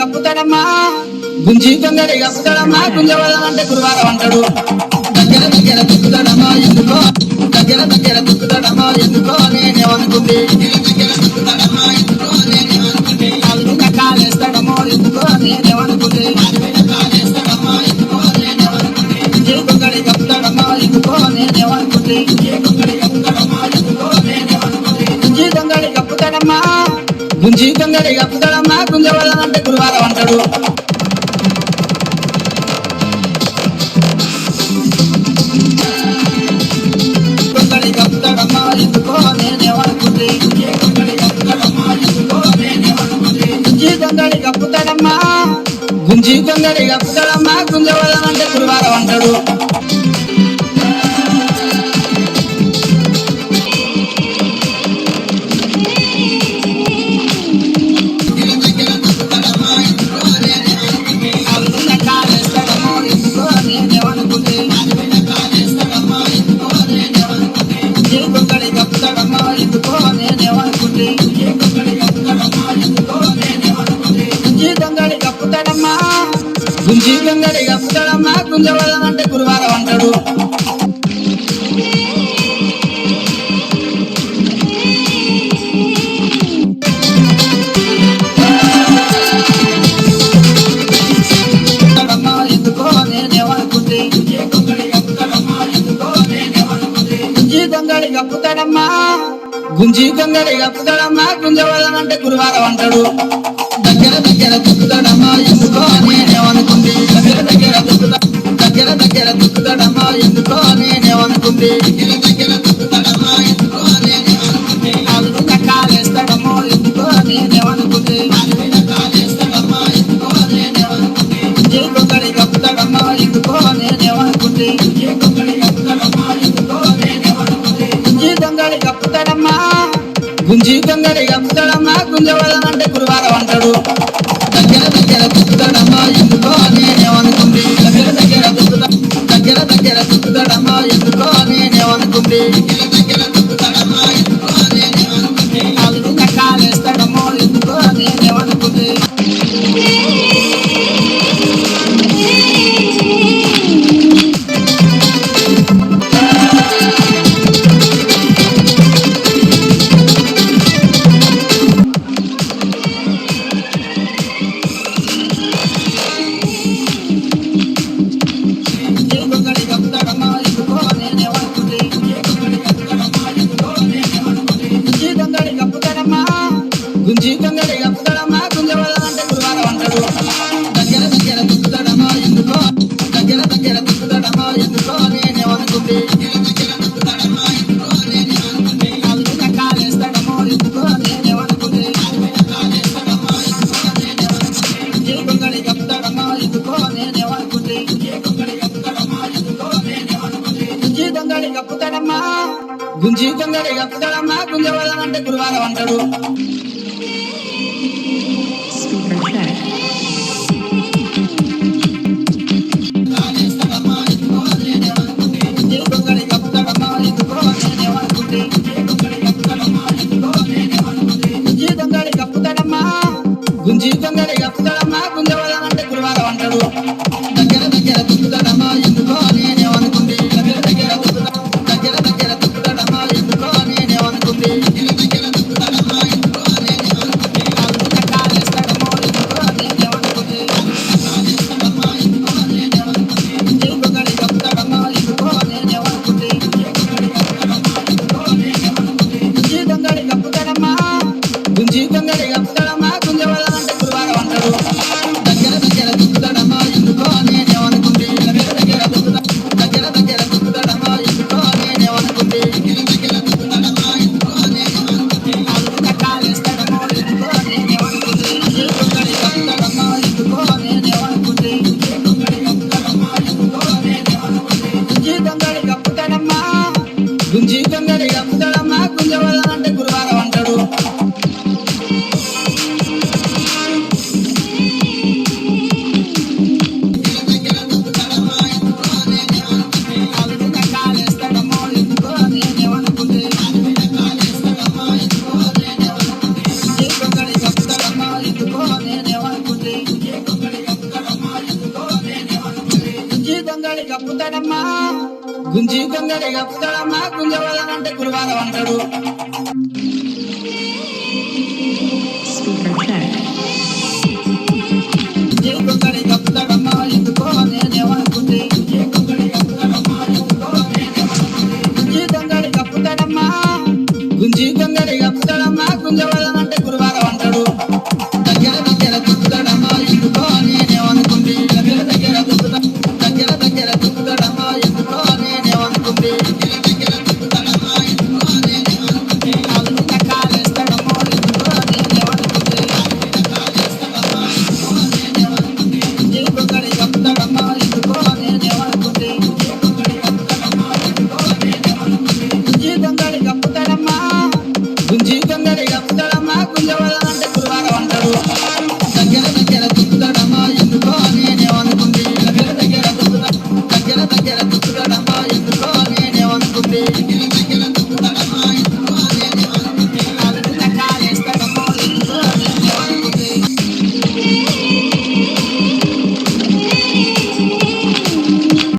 కప్పుతాడమ్మా గుంజి కొందడి కప్పుతాడమ్మా గుంజవడం అంటే గురువారం అంటాడు. దగ్గర దగ్గర తొక్కుతాడమ్మా ఎందుకో? దగ్గర దగ్గర తొక్కుతాడమ్మా ఎందుకో? నేనేమనుకుంది దగ్గర తొక్కుతాడమ్మా ఎందుకో? కప్పుతాడమ్మా గుంజి కొంగడి కప్పుతాడమ్మా గుంజవలం అంటే గురువారం అంటాడు. కొంగడి కప్పుతాడమ్మా ఎందుకో నేనేమనుకుంది గుంజి కొంగడి కప్పుతాడమ్మా గుంజి కొంగడి కప్పుతాడమ్మా గుంజవలం అంటే గురువారం అంటాడు. జీవితంగా అమ్మ కుంజవరం అంటే గురువారం అంటాడు. గంగడి కప్పుతాడమ్మా గుంజి గంగడి కప్పుతాడమ్మా గుంజవాదం అంటే గురువారం అంటాడు. దగ్గర దగ్గర చెప్తాడమ్మా ఎందుకో నేనేమనుకున్నా. గుంజి కొందరి గంతడమ్మా గుంజవలం అంటే గురువారం అంటాడు. దగ్గర దగ్గర దుస్తుడమ్మా ఎందుకో నేనేమనుకుంది దగ్గర దగ్గర దగ్గర గుంజి కొందరు ఎప్పుడమ్మా గుంజవదం అంటే గురువారం అంటాడు. గుంజి గొంగడి కప్పుతాడమ్మా గుంజవరం అంటే గురువారం అంటాడు.